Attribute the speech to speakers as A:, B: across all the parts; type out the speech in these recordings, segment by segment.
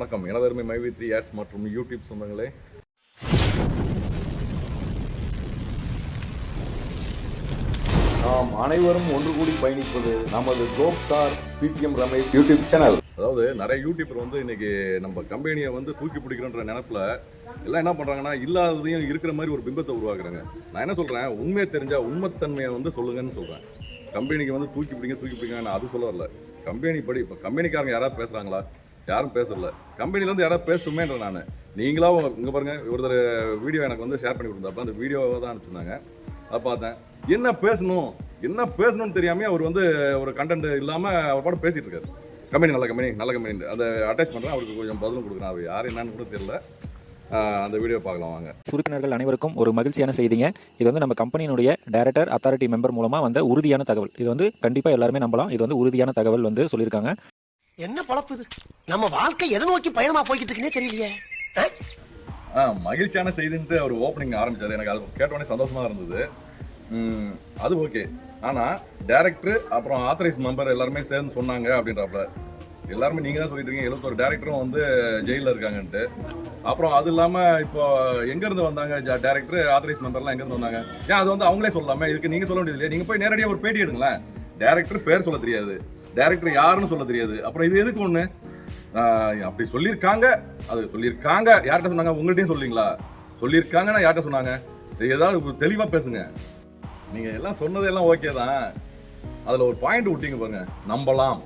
A: வணக்கம். எனதருமை மைவி த்ரீ ஆட்ஸ் மற்றும் யூடியூப் சொந்தங்களே. நாம் அனைவரும் ஒன்று கூடி பயணிப்பது நமது கோப்டார் பிடிஎம் ரமேஷ் யூடியூப் சேனல். அதாவது நிறைய யூடியூபர் வந்து இன்னைக்கு நம்ம கம்பெனியை வந்து தூக்கி பிடிக்கிறன்ற நினைப்புல எல்லாம் என்ன பண்றாங்கன்னா இல்லாததையும் இருக்கிற மாதிரி ஒரு பிம்பத்தை உருவாக்குறாங்க. நான் என்ன சொல்றேன்? உண்மையை தெரிஞ்சா உண்மைத்தன்மையை வந்து சொல்லுங்கன்னு சொல்றேன். கம்பெனிக்கு வந்து தூக்கி பிடிங்க தூக்கி பிடிங்க நான் அது சொல்ல வரல கம்பெனி படி இப்போ கம்பெனிக்காரங்க யாராவது பேசுறாங்களா? யாரும் பேசல. கம்பெனிலேருந்து யாராவது பேசட்டுமேன்ற நான். நீங்களாக இங்கே பாருங்கள் ஒருத்தர் வீடியோ எனக்கு வந்து ஷேர் பண்ணி கொடுத்தப்ப அந்த வீடியோவை தான் அனுப்பிச்சிருந்தாங்க. அதை பார்த்தேன். என்ன பேசணும்? என்ன பேசணும்னு தெரியாம அவர் வந்து ஒரு கண்டென்ட் இல்லாமல் அவர் பாட்டு பேசிகிட்டு இருக்காரு. கம்பெனி நல்ல கம்பெனி நல்ல கம்பெனி அதை அட்டாச் பண்ணுறேன் அவருக்கு கொஞ்சம் பதிலும் கொடுக்குறேன். அவர் யார் என்னன்னு கூட தெரியல. அந்த வீடியோ பார்க்கலாம் வாங்க.
B: சுருக்கினர்கள் அனைவருக்கும் ஒரு மகிழ்ச்சியான செய்திங்க. இது வந்து நம்ம கம்பெனியினுடைய டைரக்டர் அத்தாரிட்டி மெம்பர் மூலமாக வந்த உறுதியான தகவல். இது வந்து கண்டிப்பாக எல்லாருமே நம்பலாம். இது வந்து உறுதியான தகவல் வந்து சொல்லியிருக்காங்க.
C: என்ன பழப்பு இது? நம்ம வாழ்க்கை எதை நோக்கி பயணமா போய்கிட்டு இருக்குன்னே தெரியலையே. ஆ?
A: மகிழ்ச்சியான செய்தின்ட்டு அவர் ஓப்பனிங் ஆரம்பிச்சாரு. எனக்கு அது கேட்டோடனே சந்தோஷமா இருந்தது. அது ஓகே ஆனா டேரக்டர் அப்புறம் ஆத்தரைஸ் மெம்பர் எல்லாருமே சேர்ந்து சொன்னாங்க அப்படின்றப்ப எல்லாருமே நீங்க தான் சொல்லிட்டு இருக்கீங்க. எழுபத்தொரு டேரக்டரும் வந்து ஜெயிலில் இருக்காங்கன்ட்டு. அப்புறம் அது இல்லாம இப்போ எங்க இருந்து வந்தாங்க? டேரக்டர் ஆத்தரைஸ் மெம்பர்லாம் எங்க இருந்து வந்தாங்க? ஏன் அது வந்து அவங்களே சொல்லலாமே இதுக்கு நீங்க சொல்ல முடியாது இல்லையா நீங்க போய் நேரடியாக ஒரு பேட்டி எடுங்களேன். டேரக்டர் பேர் சொல்ல தெரியாது. டேரக்டர் யாருன்னு சொல்ல தெரியாது. அப்புறம் இது எதுக்கு ஒண்ணு? அப்படி சொல்லியிருக்காங்க. அது சொல்லியிருக்காங்க. யார்கிட்ட சொன்னாங்க? உங்கள்கிட்டயும் சொல்லிங்களா சொல்லியிருக்காங்கன்னா யார்கிட்ட சொன்னாங்க? ஏதாவது தெளிவா பேசுங்க. நீங்க எல்லாம் சொன்னதெல்லாம் ஓகே தான். அதுல ஒரு பாயிண்ட் விட்டீங்க பாருங்க. நம்பலாம்.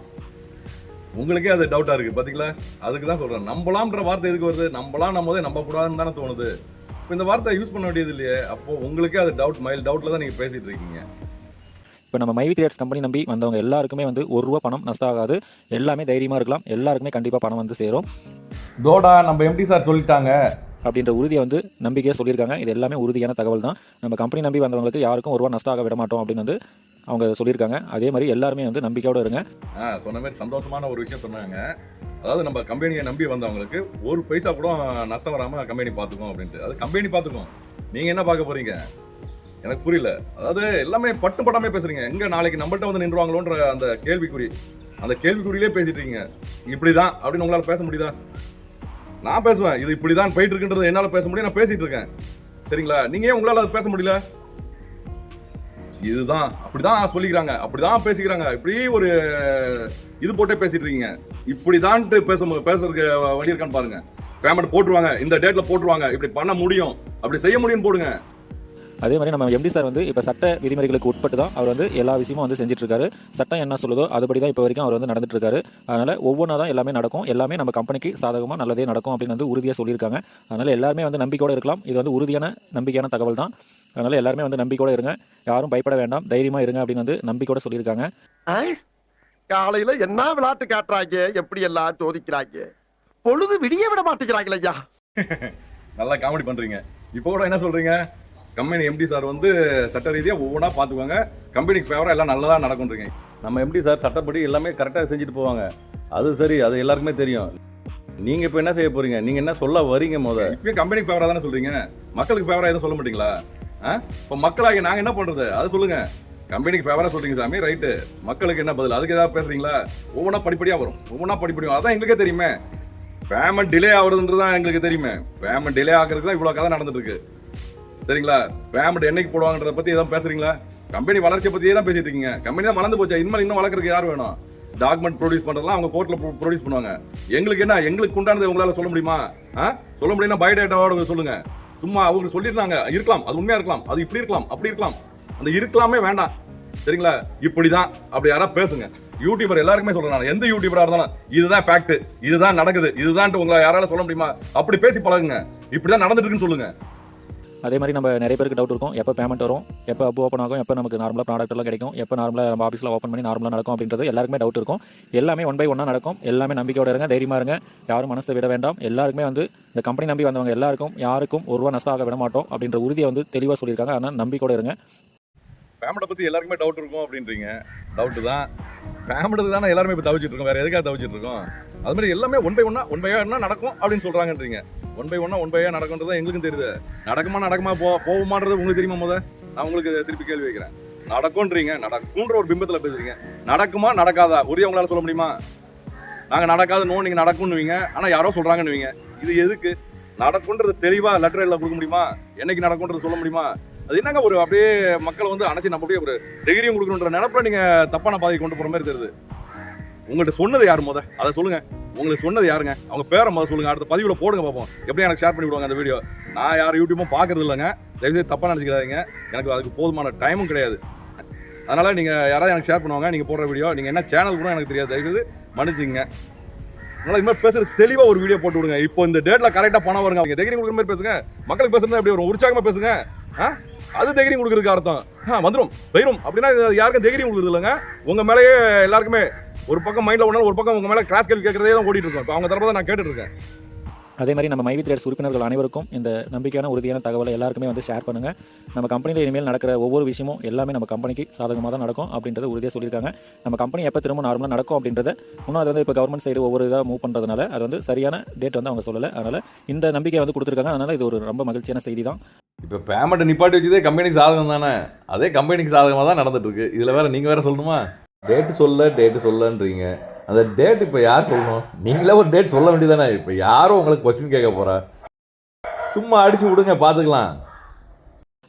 A: உங்களுக்கே அது டவுட்டா இருக்கு. பாத்தீங்களா? அதுக்கு தான் சொல்றேன். நம்பலாம்ன்ற வார்த்தை எதுக்கு வருது? நம்பலாம் நம்ம நம்ப கூடாதுன்னு தானே தோணுது. இப்போ இந்த வார்த்தை யூஸ் பண்ண வேண்டியது இல்லையே. அப்போ உங்களுக்கே அது டவுட் மைல் டவுட்ல தான் நீங்க பேசிட்டு இருக்கீங்க.
B: இப்போ நம்ம மைவி கிரியேட்ஸ் கம்பெனி நம்பி வந்தவங்க எல்லாருக்குமே வந்து ஒரு ரூபா பணம் நஷ்டம் ஆகாது எல்லாமே தைரியமா இருக்கலாம். எல்லாருக்குமே கண்டிப்பா பணம் வந்து சேரும்.
A: தோடா நம்ம எம்டி சார் சொல்லிட்டாங்க.
B: அப்படின்ற உறுதியை வந்து நம்பிக்கையாக சொல்லியிருக்காங்க. இது எல்லாமே உறுதியான தகவல் தான் நம்ம கம்பெனி நம்பி வந்தவங்களுக்கு யாருக்கும் ஒரு ரூபா நஷ்டம் ஆக விட மாட்டோம் அப்படின்னு வந்து அவங்க சொல்லியிருக்காங்க. அதே மாதிரி எல்லாருமே வந்து நம்பிக்கையோட இருங்க.
A: சொன்ன மாதிரி சந்தோஷமான ஒரு விஷயம் சொன்னாங்க. அதாவது நம்ம கம்பெனியை நம்பி வந்தவங்களுக்கு ஒரு பைசா கூட நஷ்டம் வராம கம்பெனி பார்த்துக்கும் அப்படின்ட்டு. அது கம்பெனி பார்த்துக்கும். நீங்க என்ன பார்க்க போறீங்க? எனக்கு புரியல. அதாவது எல்லாமே பட்டு படாமே பேசுறீங்க. எங்க நாளைக்கு நம்மள்ட்ட வந்து நின்றுவாங்களோன்ற அந்த கேள்விக்குறி. அந்த கேள்விக்குறியிலே பேசிட்டு இருக்கீங்க. இப்படிதான் அப்படின்னு உங்களால பேச முடியுதா? நான் பேசுவேன். இது இப்படிதான் போயிட்டு இருக்குன்றது என்னால பேச முடியும். நான் பேசிட்டு இருக்கேன். சரிங்களா? நீங்க ஏன் உங்களால பேச முடியல? இதுதான். அப்படிதான் சொல்லிக்கிறாங்க. அப்படிதான் பேசிக்கிறாங்க. இப்படி ஒரு இது போட்டே பேசிட்டு இருக்கீங்க. இப்படிதான்ட்டு பேச மு- பேசுறதுக்கு வழி இருக்கான்னு பாருங்க. பேமெண்ட் போட்டுருவாங்க. இந்த டேட்ல போட்டுருவாங்க. இப்படி பண்ண முடியும். அப்படி செய்ய முடியும்னு போடுங்க.
B: அதே மாதிரி நம்ம எம்டி சார் வந்து இப்போ சட்ட விதிமுறைகளுக்கு உட்பட்டு தான் அவர் வந்து எல்லா விஷயமும் வந்து செஞ்சுட்டு இருக்காரு சட்டம் என்ன சொல்லுதோ அதுபடி தான் இப்போ வரைக்கும் அவர் வந்து நடந்துட்டு இருக்காரு அதனால ஒவ்வொன்றா தான் எல்லாமே நடக்கும். எல்லாமே நம்ம கம்பெனிக்கு சாதகமாக நல்லதே நடக்கும் அப்படின்னு வந்து உறுதியாக சொல்லியிருக்காங்க. அதனால எல்லாருமே வந்து நம்பிக்கையோட இருக்கலாம். இது வந்து உறுதியான நம்பிக்கையான தகவல் தான் அதனால எல்லாருமே வந்து நம்பிக்கையோட இருங்க. யாரும் பயப்பட வேண்டாம். தைரியமா இருங்க அப்படின்னு வந்து நம்பிக்கையோட சொல்லியிருக்காங்க.
C: ஆ? காலையில என்ன விளையாட்டு காட்டுறாங்க? எப்படி எல்லாம் சோதிக்கிறாங்க? பொழுது விடிய விட மாட்டேங்கிறாங்களே ஐயா.
A: நல்லா காமெடி பண்றீங்க. இப்போ கூட என்ன சொல்றீங்க? கம்பெனி எம்டி சார் வந்து சட்ட ரீதியாக ஒவ்வொன்றா பார்த்துக்குவாங்க கம்பெனிக்கு ஃபேவராக எல்லாம் நல்லதாக நடக்கும்ன்றீங்க. நம்ம எம்டி சார் சட்டப்படி எல்லாமே கரெக்டாக செஞ்சுட்டு போவாங்க. அது சரி அது எல்லாருக்குமே தெரியும். நீங்கள் இப்போ என்ன செய்ய போறீங்க? நீங்கள் என்ன சொல்ல வரீங்க முத? இப்போ கம்பெனிக்கு ஃபேவராக தானே சொல்கிறீங்க மக்களுக்கு ஃபேவராக எதுவும் சொல்ல மாட்டீங்களா? இப்போ மக்களாகி நாங்கள் என்ன பண்ணுறது அது சொல்லுங்கள் கம்பெனிக்கு ஃபேவராக சொல்கிறீங்க சாமி ரைட்டு மக்களுக்கு என்ன பதில்? அதுக்கு ஏதாவது பேசுகிறீங்களா ஒவ்வொன்றா படிப்படியாக வரும். ஒவ்வொன்றா படிப்படியா அதான் எங்களுக்கே தெரியுமே. பேமெண்ட் டிலே ஆகுறதுன்றது தான் எங்களுக்கு தெரியுமே. பேமெண்ட் டிலே ஆகுறதுக்கு தான் இவ்வளோ கதை நடந்துட்டு இருக்கு. சரிங்களா? பேமெண்ட் என்னைக்கு போடுவாங்கன்றத பத்தி எதாவது பேசுறீங்களா? கம்பெனி வளர்ச்சியை பத்தியே தான் பேசிட்டு இருக்கீங்க. கம்பெனி தான் வளர்ந்து போச்சு. இனிமேல் இன்னும் வளர்க்கறதுக்கு யார் வேணும்? டாக்குமெண்ட் ப்ரொடியூஸ் பண்றதுலாம் அவங்க கோர்ட்ல ப்ரொடியூஸ் பண்ணுவாங்க. எங்களுக்கு என்ன? எங்களுக்கு உண்டானது உங்களால சொல்ல முடியுமா? ஆ? சொல்ல முடியும்னா பயோடேட்டாவோட சொல்லுங்க. சும்மா அவங்க சொல்லியிருந்தாங்க. இருக்கலாம். அது உண்மையா இருக்கலாம். அது இப்படி இருக்கலாம். அப்படி இருக்கலாம். அந்த இருக்கலாமே வேண்டாம். சரிங்களா? இப்படிதான். அப்படி யாராவது பேசுங்க. யூடியூபர் எல்லாருக்குமே சொல்றேன் நான். எந்த யூடியூபரா இருந்தாலும் இதுதான் ஃபேக்ட் இதுதான் நடக்குது. இதுதான் உங்களை யாரால சொல்ல முடியுமா? அப்படி பேசி பழகுங்க. இப்படிதான் நடந்துட்டு இருக்குன்னு சொல்லுங்க.
B: அதே மாதிரி நம்ம நிறைய பேருக்கு டவுட் இருக்கும். எப்போ பேமெண்ட் வரும்? எப்போ அப் ஓப்பன் ஆகும்? எப்போ நமக்கு நார்மலாக ப்ராடக்ட்லாம் கிடைக்கும்? எப்போ நார்மலாக நம்ம ஆஃபீஸில் ஓப்பன் பண்ணி நார்மலாக நடக்கும் அப்படின்றது எல்லாருக்குமே டவுட் இருக்கும். எல்லாமே ஒன் பை ஒன்னாக நடக்கும். எல்லாமே நம்பிக்கையோட இருங்க தைரியமாக இருங்க. யாரும் மனசை விட வேண்டாம். எல்லாருக்குமே வந்து இந்த கம்பெனி நம்பி வந்தவங்க எல்லாருக்கும் யாருக்கும் ஒரு ரூபா நஷ்டமாக விட மாட்டோம் அப்படின்ற உறுதியை வந்து தெளிவாக சொல்லியிருக்காங்க. ஆனால் நம்பிக்கையோட இருங்க.
A: பேமெண்ட்டை பற்றி எல்லாருக்குமே டவுட் இருக்கும் அப்படின்றீங்க. டவுட் தான். பேமெண்ட்டு தானே எல்லாருமே இப்போ தவிச்சிட்டு இருக்கோம். வேறு எதுக்காக தவிச்சிட்டு இருக்கோம்? அது மாதிரி எல்லாமே ஒன் பை ஒன்னா ஒன் பை என்ன நடக்கும் அப்படின்னு சொல்கிறாங்கன்றீங்க ஒன் பை ஒன்னா ஒன் பையா நடக்கும்ன்றது எங்களுக்கும் தெரியுது. நடக்குமா நடக்குமா போ போகுமான்றது உங்களுக்கு தெரியுமா முத? நான் உங்களுக்கு திருப்பி கேள்வி வைக்கிறேன். நடக்கும்ன்றீங்க நடக்கும்ன்ற ஒரு பிம்பத்தில் பேசுறீங்க. நடக்குமா நடக்காதா? உறுதியா உங்களால் சொல்ல முடியுமா? நாங்கள் நடக்காத நோ நீங்கள் நடக்கும்னுவீங்க. ஆனால் யாரோ சொல்கிறாங்கன்னுவீங்க இது எதுக்கு? நடக்குன்றது தெளிவாக லெட்டர் எழுத கொடுக்க முடியுமா? என்னைக்கு நடக்குன்றது சொல்ல முடியுமா? அது என்னங்க ஒரு அப்படியே மக்களை வந்து அணைச்சி நம்ம அப்படியே ஒரு டிகிரியும் கொடுக்கணுன்ற நினப்பில் நீங்கள் தப்பான பாதையை கொண்டு போகிற மாதிரி தெரியுது. உங்கள்கிட்ட சொன்னது யார் முத? அதை சொல்லுங்கள் உங்களுக்கு சொன்னது யாருங்க? அவங்க பேரை முத சொல்லுங்க. அடுத்த பதிவில் போடுங்க பார்ப்போம் எப்படி எனக்கு ஷேர் பண்ணி விடுவாங்க அந்த வீடியோ நான் யார் யூடியூப்பும் பார்க்கறது இல்லைங்க. தயவுசெய்து தப்பாக நினச்சிக்கிறாதீங்க எனக்கு அதுக்கு போதுமான டைமும் கிடையாது. அதனால் நீங்கள் யாராவது எனக்கு ஷேர் பண்ணுவாங்க நீங்கள் போடுற வீடியோ நீங்கள் என்ன சேனல் கூட எனக்கு தெரியாது. தயவுசெய்து மன்னிச்சிங்க அதனால் இது மாதிரி பேசுறது தெளிவாக ஒரு வீடியோ போட்டு விடுங்க. இப்போ இந்த டேட்டில் கரெக்டாக பணம் வருங்க. அவங்க தைரியம் கொடுக்குற மாதிரி பேசுங்க. மக்களுக்கு பேசுறது எப்படி வரும்? உற்சாகமாக பேசுங்க. ஆ? அது தைரியம் கொடுக்குறதுக்கு அர்த்தம். ஆ வந்துடும் தைரியம் அப்படின்னா யாருக்கும் தைரியம் கொடுக்குறது இல்லைங்க. உங்கள் மேலேயே எல்லாருக்குமே ஒரு பக்கம் மைண்டில் ஒன்றாலும் ஒரு பக்கம் உங்கள் மேலே கிராஸ் கேள்வி கேட்கறதே தான் ஓடிட்டு இருக்கோம். இப்போ அவங்க தரப்போ தான் நான் கேட்டுட்டு இருக்கேன்
B: அதே மாதிரி நம்ம மைவி த்ரேட்ஸ் உறுப்பினர்கள் அனைவருக்கும் இந்த நம்பிக்கையான உறுதியான தகவலை எல்லாருக்குமே வந்து ஷேர் பண்ணுங்க. நம்ம கம்பெனியில் இனிமேல் நடக்கிற ஒவ்வொரு விஷயமும் எல்லாமே நம்ம கம்பெனிக்கு சாதகமாக தான் நடக்கும் அப்படின்றத உறுதியாக சொல்லியிருக்காங்க. நம்ம கம்பெனி எப்போ திரும்ப நார்மலாக நடக்கும் அப்படின்றத இன்னும் அது வந்து இப்போ கவர்மெண்ட் சைடு ஒவ்வொரு இதாக மூவ் பண்ணுறதுனால அது வந்து சரியான டேட் வந்து அவங்க சொல்லலை. அதனால் இந்த நம்பிக்கை வந்து கொடுத்துருக்காங்க. அதனால் இது ஒரு ரொம்ப மகிழ்ச்சியான செய்தி தான்
A: இப்போ பேமெண்ட்டை நிப்பாட்டி வச்சதே கம்பெனிக்கு சாதகம் தானே அதே கம்பெனிக்கு சாதகமாக தான் நடந்துட்டு இருக்கு. இதில் வேற நீங்கள் வேற சொல்லணுமா? டேட்டு சொல்ல டேட்டு சொல்லன்றீங்க. அந்த டேட் இப்போ யார் சொல்லணும்? நீங்களே ஒரு டேட் சொல்ல வேண்டியதானே இப்போ யாரும் உங்களுக்கு கொஸ்டின் கேட்க போறா? சும்மா அடிச்சு விடுங்க பார்த்துக்கலாம்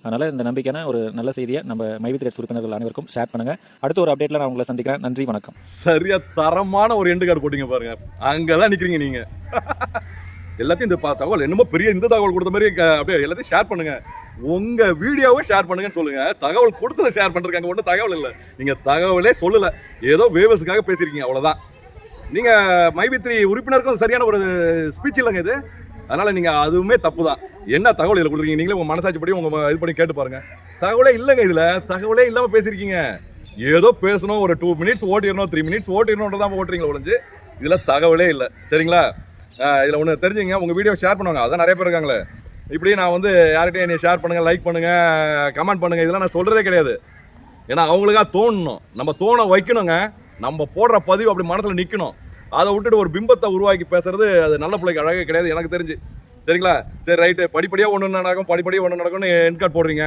B: அதனால் இந்த நம்பிக்கையான ஒரு நல்ல செய்தியை நம்ம மைவி த்ரேட்ஸ் உறுப்பினர்கள் அனைவருக்கும் ஷேர் பண்ணுங்கள் அடுத்த ஒரு அப்டேட்டில் நான் உங்களை சந்திக்கிறேன். நன்றி வணக்கம்.
A: சரியா தரமான ஒரு எண்டு கார்டு போட்டீங்க பாருங்க. அங்கே தான் நிற்கிறீங்க நீங்க. எல்லாத்தையும் இந்த தகவல் என்னமோ பெரிய இந்த தகவல் கொடுத்த மாதிரி அப்படியே எல்லாத்தையும் ஷேர் பண்ணுங்க. உங்க வீடியோவை ஷேர் பண்ணுங்கன்னு சொல்லுங்க. தகவல் கொடுத்ததை ஷேர் பண்றதுக்கு ஒன்றும் தகவல் இல்லை. நீங்க தகவலே சொல்லல. ஏதோ வேவஸுக்காக பேசியிருக்கீங்க அவ்வளோதான் நீங்க மைபித்ரி உறுப்பினருக்கும் சரியான ஒரு ஸ்பீச் இல்லைங்க இது. அதனால நீங்க அதுவுமே தப்பு தான் என்ன தகவல் இதில் கொடுக்குறீங்க? நீங்களே உங்க மனசாட்சி படி உங்க இது பண்ணி கேட்டு பாருங்க. தகவலே இல்லைங்க இதில். தகவலே இல்லாமல் பேசியிருக்கீங்க. ஏதோ பேசணும் ஒரு டூ மினிட்ஸ் ஓட்டிடணும் த்ரீ மினிட்ஸ் ஓட்டிடணுன்றதான் ஓட்டுறீங்க ஒழிஞ்சு. இதில் தகவலே இல்லை. சரிங்களா? இதில் ஒன்று தெரிஞ்சுங்க. உங்கள் வீடியோ ஷேர் பண்ணுவாங்க. அதான் நிறைய பேர் இருக்காங்களே. இப்படி நான் வந்து யார்கிட்டையும் என்னை ஷேர் பண்ணுங்க லைக் பண்ணுங்க கமெண்ட் பண்ணுங்க. இதெல்லாம் நான் சொல்கிறதே கிடையாது. ஏன்னா அவங்களுக்காக தோணணும். நம்ம தோண வைக்கணுங்க. நம்ம போடுற பதிவு அப்படி மனசில் நிற்கணும் அதை விட்டுட்டு ஒரு பிம்பத்தை உருவாக்கி பேசுறது அது நல்ல பிள்ளைக்கு அழகே கிடையாது எனக்கு தெரிஞ்சு. சரிங்களா? சரி ரைட்டு படிப்படியாக ஒன்று நடக்கும். படிப்படியாக ஒன்று நடக்கும்னு என்கார்ட் போடுறீங்க.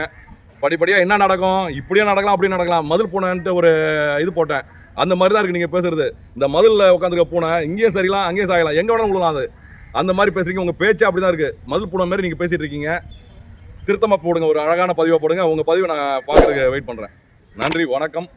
A: படிப்படியாக என்ன நடக்கும்? இப்படியே நடக்கலாம் அப்படி நடக்கலாம். மதில் போனான்ட்டு ஒரு இது போட்டேன். அந்த மாதிரி தான் இருக்கு நீங்கள் பேசுறது. இந்த மதிலில் உட்காந்துக்க பூனை இங்கேயும் சரிலாம் அங்கேயும் சாயலாம் எங்கே வேணாலும் விடலாம் அது. அந்த மாதிரி பேசுறீங்க. உங்கள் பேச்சு அப்படி தான் இருக்குது மதில் பூனை மாதிரி நீங்கள் பேசிட்டு இருக்கீங்க. திருத்தமாக போடுங்க. ஒரு அழகான பதிவாக போடுங்க. உங்கள் பதிவை நான் பார்க்குறதுக்கு வெயிட் பண்ணுறேன் நன்றி வணக்கம்.